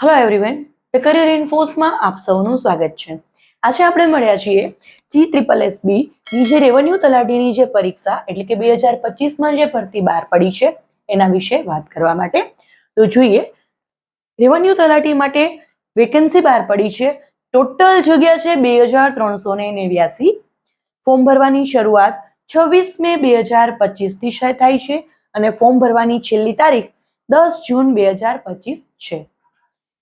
Hello everyone the career ઇન્ફોર્સમાં આપ સૌનું સ્વાગત છે. આજે આપણે મળ્યા છીએ જી ટ્રિપલ એસ બી જે રેવન્યુ તલાટીની જે પરીક્ષા, એટલે કે બે હજાર પચીસમાં જે ભરતી બહાર પડી છે, એના વિશે વાત કરવા માટે. તો જોઈએ રેવન્યુ તલાટી માટે વેકેન્સી બહાર પડી છે. ટોટલ જગ્યા છે બે હજાર ત્રણસો ને નેવ્યાસી. ફોર્મ ભરવાની શરૂઆત છવ્વીસ મે બે હજાર પચીસથી થાય છે અને ફોર્મ ભરવાની છેલ્લી તારીખ દસ જૂન બે હજાર પચીસ છે.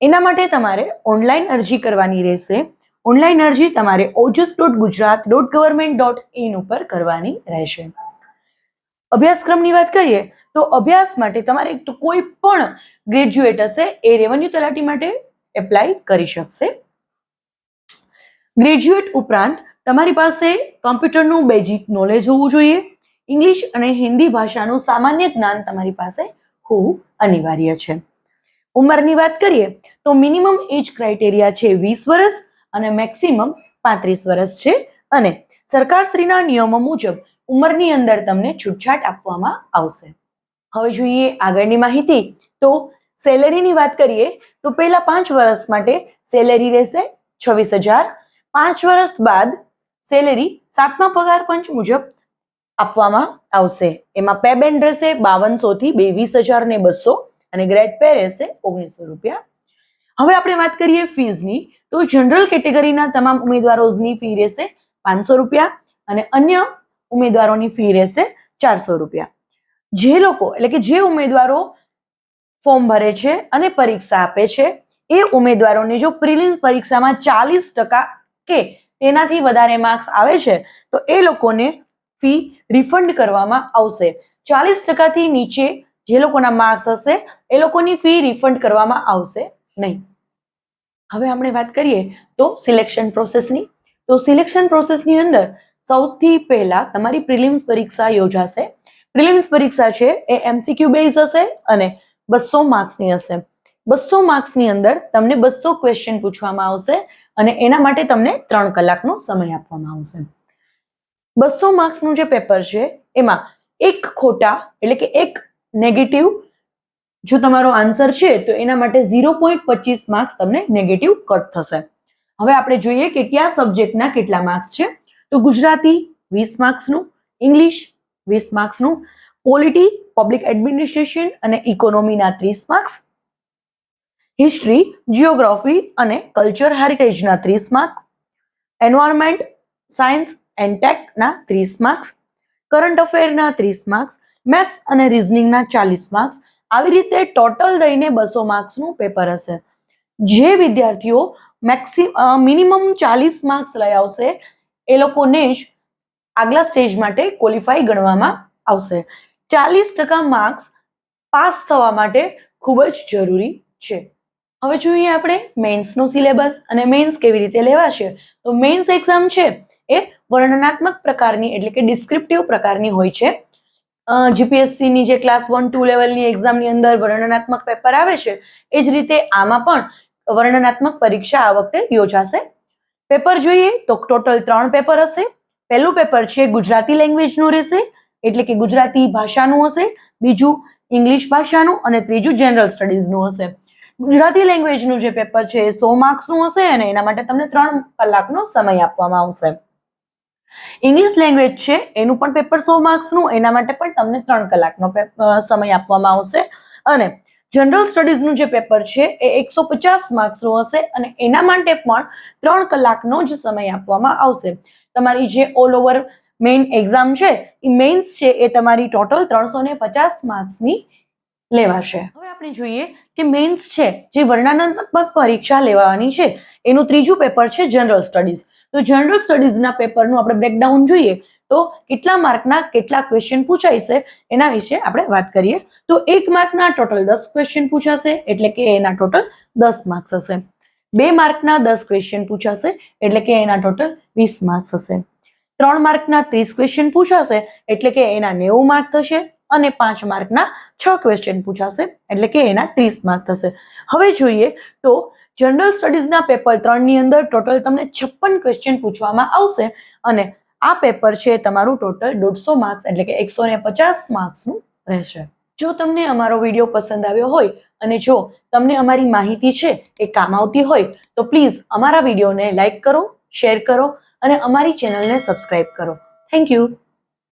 એના માટે તમારે ઓનલાઈન અરજી કરવાની રહેશે. ઓનલાઈન અરજી તમારે Ojas dot Gujarat dot government dot in ઉપર કરવાની રહેશે. અભ્યાસક્રમની વાત કરીએ, તો અભ્યાસ માટે તમારે તો કોઈ પણ ગ્રેજ્યુએટ હશે, એ રેવન્યુ તલાટી માટે એપ્લાય કરી શકશે. ગ્રેજ્યુએટ ઉપરાંત તમારી પાસે કમ્પ્યુટરનું બેઝિક નોલેજ હોવું જોઈએ. ઇંગ્લિશ અને હિન્દી ભાષાનું સામાન્ય જ્ઞાન તમારી પાસે હોવું અનિવાર્ય છે. ઉંમરની વાત કરીએ તો મિનિમમ એજ ક્રાઇટેરિયા છે વીસ વર્ષ અને મેક્સિમમ પાંત્રીસ વર્ષ છે. અને સરકારશ્રીના નિયમો મુજબ ઉંમરની અંદર તમને છૂટછાટ આપવામાં આવશે. હવે જોઈએ આગળની માહિતી. તો સેલેરીની વાત કરીએ તો પહેલા પાંચ વર્ષ માટે સેલેરી રહેશે છવ્વીસ હજાર. પાંચ વર્ષ બાદ સેલેરી સાતમા પગાર પંચ મુજબ આપવામાં આવશે. એમાં પે બેન્ડ રહેશે બાવનસો થી બેવીસ હજાર ને બસો. અને ગ્રેડ પે રહેશે ઓગણીસો રૂપિયા. હવે આપણે વાત કરીએ ફીઝની તો જનરલ કેટેગરીના તમામ ઉમેદવારોની ફી રહેશે પાંચસો રૂપિયા અને અન્ય ઉમેદવારોની ફી રહેશે ચારસો રૂપિયા. જે લોકો, એટલે કે જે ઉમેદવારો ફોર્મ ભરે છે અને પરીક્ષા આપે છે, એ ઉમેદવારોને જો પ્રિલિમ્સ પરીક્ષામાં ચાલીસ ટકા કે તેનાથી વધારે માર્ક્સ આવે છે, તો એ લોકોને ફી રિફંડ કરવામાં આવશે. ચાલીસ ટકાથી નીચે જે લોકોના માર્ક્સ હશે, એ લોકોની ફી રિફંડ કરવામાં આવશે નહીં. હવે આપણે વાત કરીએ તો સિલેક્શન પ્રોસેસની તો સિલેક્શન પ્રોસેસની અંદર સૌથી પહેલા તમારી પ્રિલિમ્સ પરીક્ષા યોજાશે. પ્રિલિમ્સ પરીક્ષા છે, એ એમસીક્યુ બેઝ હશે અને બસો માર્ક્સની હશે. બસો માર્ક્સની અંદર તમને બસો ક્વેશ્ચન પૂછવામાં આવશે અને એના માટે તમને ત્રણ કલાકનો સમય આપવામાં આવશે. બસો માર્ક્સનું જે પેપર છે, એમાં એક ખોટા એટલે કે એક નેગેટિવ જો તમારો આન્સર છે, તો એના માટે ઝીરો પોઈન્ટ પચીસ માર્ક્સ તમને નેગેટિવ કટ થશે. હવે આપણે જોઈએ કે કયા સબ્જેક્ટના કેટલા માર્ક્સ છે? તો ગુજરાતી વીસ માર્ક્સનું ઇંગ્લિશ વીસ માર્ક્સનું પોલિટી પબ્લિક એડમિનિસ્ટ્રેશન અને ઇકોનોમીના ત્રીસ માર્ક્સ હિસ્ટ્રી જિયોગ્રાફી અને કલ્ચર હેરિટેજના ત્રીસ માર્ક એન્વાયરમેન્ટ સાયન્સ એન્ડ ટેકના ત્રીસ માર્ક્સ કરંટ અફેરના ત્રીસ માર્ક્સ મેથ્સ અને રિઝનિંગના ચાલીસ માર્ક્સ આવી રીતે ટોટલ દઈને બસો માર્ક્સનું પેપર હશે. જે વિદ્યાર્થીઓ મેક્સિમ મિનિમમ ચાલીસ માર્ક્સ લઈ આવશે, એ લોકોને જ આગલા સ્ટેજ માટે ક્વોલિફાઈ ગણવામાં આવશે. ચાલીસ ટકા માર્ક્સ પાસ થવા માટે ખૂબ જ જરૂરી છે. હવે જોઈએ આપણે મેન્સનો સિલેબસ અને મેન્સ કેવી રીતે લેવાશે. તો મેન્સ એક્ઝામ છે એ વર્ણનાત્મક પ્રકારની એટલે કે ડિસ્ક્રિપ્ટિવ પ્રકારની હોય છે. જીપીએસસી ની જે ક્લાસ વન ટુ લેવલની એક્ઝામની અંદર વર્ણનાત્મક પેપર આવે છે, એ જ રીતે આમાં પણ વર્ણનાત્મક પરીક્ષા આ વખતે યોજાશે. પેપર જોઈએ તો ટોટલ ત્રણ પેપર હશે. પહેલું પેપર છે ગુજરાતી લેંગ્વેજનું રહેશે, એટલે કે ગુજરાતી ભાષાનું હશે, બીજું ઇંગ્લિશ ભાષાનું અને ત્રીજું જનરલ સ્ટડીઝનું હશે. ગુજરાતી લેંગ્વેજનું જે પેપર છે એ સો માર્ક્સનું હશે અને એના માટે તમને ત્રણ કલાકનો સમય આપવામાં આવશે. ઇંગ્લિશ લેંગ્વેજ છે, એનું પણ પેપર સો માર્ક્સનું એના માટે પણ તમને ત્રણ કલાકનો સમય આપવામાં આવશે. અને જનરલ સ્ટડીઝનું જે પેપર છે, એ એકસો પચાસ માર્ક્સનું હશે અને એના માટે પણ ત્રણ કલાકનો જ સમય આપવામાં આવશે. તમારી જે ઓલ ઓવર મેઇન એક્ઝામ છે, એ મેઇન્સ છે, એ તમારી ટોટલ ત્રણસો ને પચાસ માર્ક્સની લેવાશે. હવે આપણે જોઈએ કે મેન્સ છે, જે વર્ણનાત્મક પરીક્ષા લેવાની છે, એનું ત્રીજું પેપર છે જનરલ સ્ટડીઝ તો જનરલ સ્ટડીઝના પેપરનું આપણે બ્રેકડાઉન જોઈએ, તો કેટલા માર્કના કેટલા ક્વેશ્ચન પૂછાય છે, એના વિશે આપણે વાત કરીએ. તો એક માર્કના ટોટલ દસ ક્વેશ્ચન પૂછાશે, એટલે કે એના ટોટલ દસ માર્ક્સ હશે. બે માર્કના દસ ક્વેશ્ચન પૂછાશે, એટલે કે એના ટોટલ વીસ માર્ક્સ હશે. ત્રણ માર્કના ત્રીસ ક્વેશ્ચન પૂછાશે, એટલે કે એના નેવું માર્ક થશે. અને પાંચ માર્કના છ ક્વેશ્ચન પૂછાશે. એટલે કે એના ત્રીસ માર્ક થશે. હવે જોઈએ તો જનરલ સ્ટડીઝના પેપર ત્રણની અંદર ટોટલ તમને છપ્પન ક્વેશ્ચન પૂછવામાં આવશે. અને આ પેપર છે તમારું ટોટલ દોઢસો માર્ક્સ એટલે કે એકસો ને પચાસ માર્ક્સનું રહેશે. જો તમને અમારો વીડિયો પસંદ આવ્યો હોય અને જો તમને અમારી માહિતી છે એ કામ આવતી હોય, તો પ્લીઝ અમારા વિડીયોને લાઇક કરો શેર કરો અને અમારી ચેનલને સબસ્ક્રાઇબ કરો. Thank you